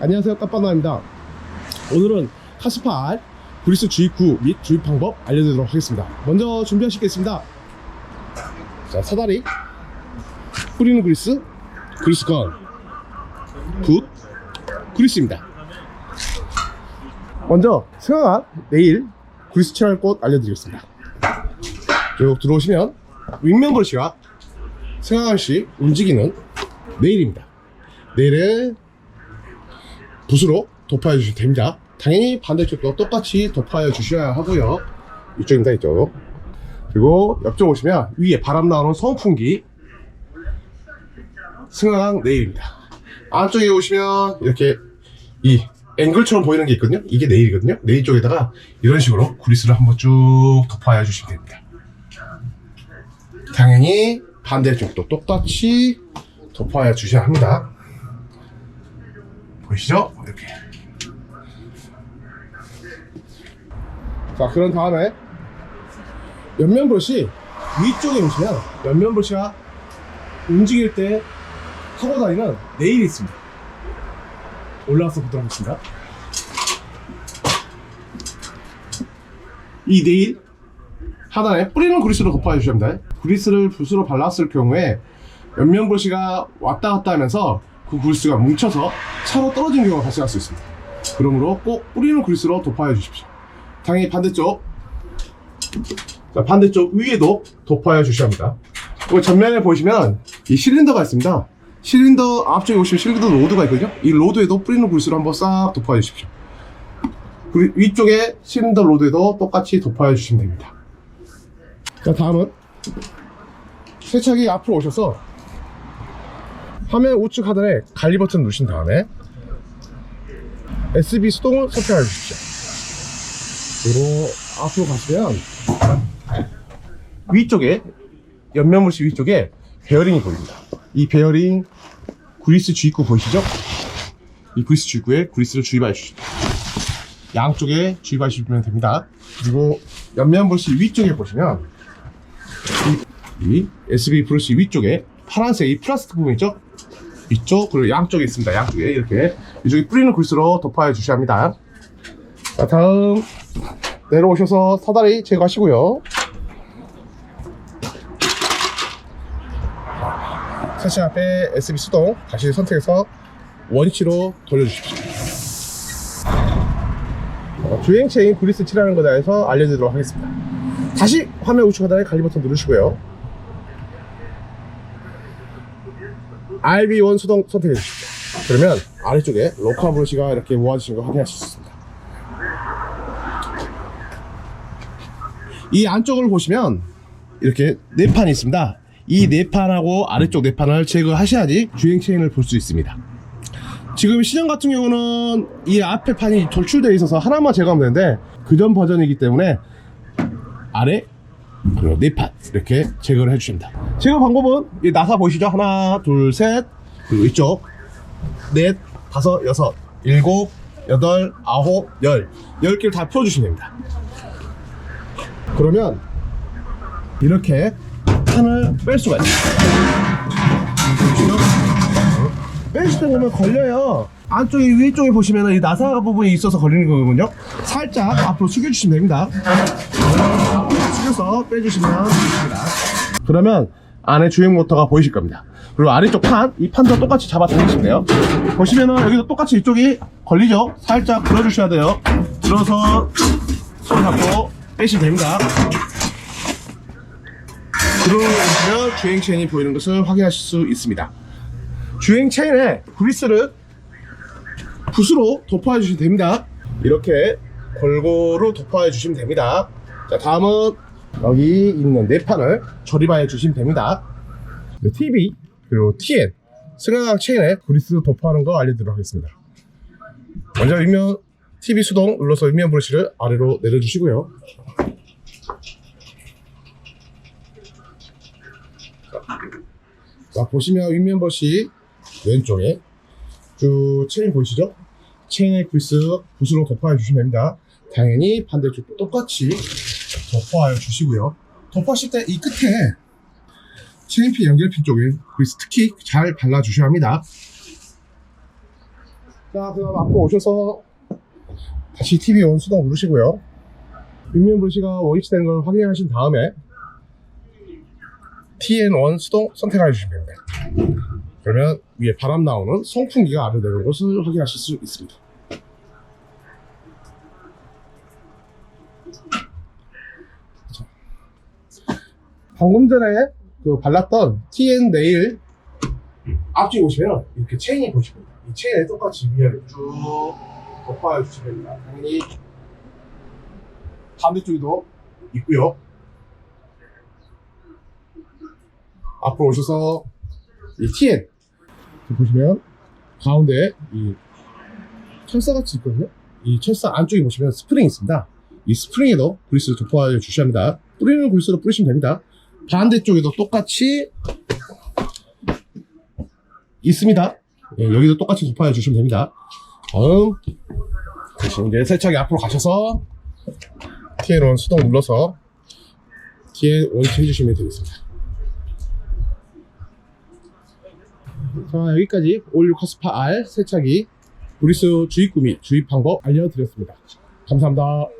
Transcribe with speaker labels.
Speaker 1: 안녕하세요 깜빠나입니다. 오늘은 카스팔 그리스 주입구 및 주입 방법 알려드리도록 하겠습니다. 먼저 준비하시겠습니다. 자 사다리 뿌리는 그리스 그리스건 붓 그리스입니다. 먼저 승하가 내일 그리스 칠할 곳 알려드리겠습니다. 쭉 들어오시면 윗면 브러쉬가 승하씨 움직이는 네일입니다 네일은 붓으로 도파해 주시면 됩니다. 당연히 반대쪽도 똑같이 도파해 주셔야 하고요. 이쪽입니다, 이쪽. 그리고 옆쪽 오시면 위에 바람 나오는 선풍기 승하강 네일입니다. 안쪽에 오시면 이렇게 이 앵글처럼 보이는 게 있거든요. 이게 네일이거든요. 네일 쪽에다가 이런 식으로 그리스를 한번 쭉 도파해 주시면 됩니다. 당연히 반대쪽도 똑같이 도파해 주셔야 합니다. 보이시죠? 이렇게. 자, 그런 다음에 옆면 브러쉬 위쪽에 보시면 옆면 브러쉬가 움직일 때 하고 다니는 네일이 있습니다. 올라와서 보도록 하겠습니다. 이 네일 하단에 뿌리는 그리스로 덮어주셔야 됩니다. 그리스를 붓으로 발랐을 경우에 옆면 브러쉬가 왔다 갔다 하면서 그 그리스가 뭉쳐서 차로 떨어지는 경우가 발생할 수 있습니다. 그러므로 꼭 뿌리는 그리스로 도파해 주십시오. 당연히 반대쪽 자, 반대쪽 위에도 도파해 주셔야 합니다. 그리고 전면에 보시면 이 실린더가 있습니다. 실린더 앞쪽에 보시면 실린더 로드가 있거든요. 이 로드에도 뿌리는 그리스로 한번 싹 도파해 주십시오. 위쪽에 실린더 로드에도 똑같이 도파해 주시면 됩니다. 자, 다음은 세차기 앞으로 오셔서 화면 우측 하단에 관리 버튼 누르신 다음에 SB 수동을 선택해 주십시오. 그리고 앞으로 가시면 위쪽에 옆면물시 위쪽에 베어링이 보입니다. 이 베어링 그리스 주입구 보이시죠? 이 그리스 주입구에 그리스를 주입해 주십시오. 양쪽에 주입해 주시면 됩니다. 그리고 옆면물시 위쪽에 보시면 이, 이 SB 브러쉬 위쪽에 파란색 이 플라스틱 부분 있죠? 이쪽 그리고 양쪽에 있습니다. 양쪽에 이렇게 이쪽에 뿌리는 글씨로 덮어야 주셔야 합니다. 자 다음 내려오셔서 사다리 제거하시고요. 세차 앞에 SB 수동 다시 선택해서 원위치로 돌려주십시오. 어, 주행 체인 그리스 칠하는 거에 대해서 알려드리도록 하겠습니다. 다시 화면 우측 하단에 관리 버튼 누르시고요. RB1 수동 선택해 주십시오. 그러면 아래쪽에 로카 브러쉬가 이렇게 모아주신 거 확인하실 수 있습니다. 이 안쪽을 보시면 이렇게 네 판이 있습니다. 이 네 판하고 아래쪽 네 판을 제거하셔야지 주행 체인을 볼 수 있습니다. 지금 시전 같은 경우는 이 앞에 판이 돌출되어 있어서 하나만 제거하면 되는데 그전 버전이기 때문에 아래 그리고 네판 이렇게 제거를 해주십니다. 제거 방법은 이 나사 보이시죠? 하나, 둘, 셋 그리고 이쪽 넷, 다섯, 여섯, 일곱, 여덟, 아홉, 열 열 개를 다 풀어주시면 됩니다. 그러면 이렇게 판을 뺄 수가 있어요. 때 보면 걸려요. 안쪽에 위쪽에 보시면 이 나사 부분이 있어서 걸리는 거거든요. 살짝 앞으로 숙여주시면 됩니다. 숙여서 빼주시면 됩니다. 그러면 안에 주행 모터가 보이실 겁니다. 그리고 아래쪽 판, 이 판도 똑같이 잡아 당기시면 돼요. 보시면은 여기도 똑같이 이쪽이 걸리죠? 살짝 들어주셔야 돼요. 들어서 손 잡고 빼시면 됩니다. 들어오시면 주행 체인이 보이는 것을 확인하실 수 있습니다. 주행 체인에 그리스를 붓으로 도포해 주시면 됩니다. 이렇게 골고루 도포해 주시면 됩니다. 자, 다음은 여기 있는 네 판을 조립해 주시면 됩니다. TV 그리고 TN 승강강 체인에 그리스 도포하는 거 알려드리도록 하겠습니다. 먼저 윗면 TV 수동 눌러서 윗면 브러쉬를 아래로 내려주시고요. 자, 보시면 윗면 브러쉬 왼쪽에 쭉 체인 보이시죠? 체인에 그리스 붓으로 덮어해 주시면 됩니다. 당연히 반대쪽도 똑같이 덮어하여 주시고요. 덮어하실 때 이 끝에 체인핀 연결핀 쪽에 그리스 특히 잘 발라주셔야 합니다. 자, 그 다음 앞으로 오셔서 다시 TV 온 수동 누르시고요. 윗면 브러쉬가 원위치되는 걸 확인하신 다음에 TN1 수동 선택해 주시면 됩니다. 그러면 위에 바람 나오는 송풍기가 내려오는 것을 확인하실 수 있습니다. 방금 전에 그 발랐던 TN 네일 앞뒤 보시면 이렇게 체인이 보시면 이 체인에 똑같이 위아래 쭉 덮어 주시면 됩니다. 당연히 반대쪽에도 있고요. 앞으로 오셔서 이 TN 보시면 가운데 이 철사같이 있거든요. 이 철사 안쪽에 보시면 스프링이 있습니다. 이 스프링에도 그리스를 덮어 주셔야 합니다. 뿌리는 그리스로 뿌리시면 됩니다. 반대쪽에도 똑같이 있습니다. 예, 여기도 똑같이 덮어 주시면 됩니다. 다음 대신 이제 세차기 앞으로 가셔서 TN1 수동 눌러서 TN 원위치 해주시면 되겠습니다. 자 여기까지 올류 카스파 R 세차기 브리스 주입 구미 주입 방법 알려드렸습니다. 감사합니다.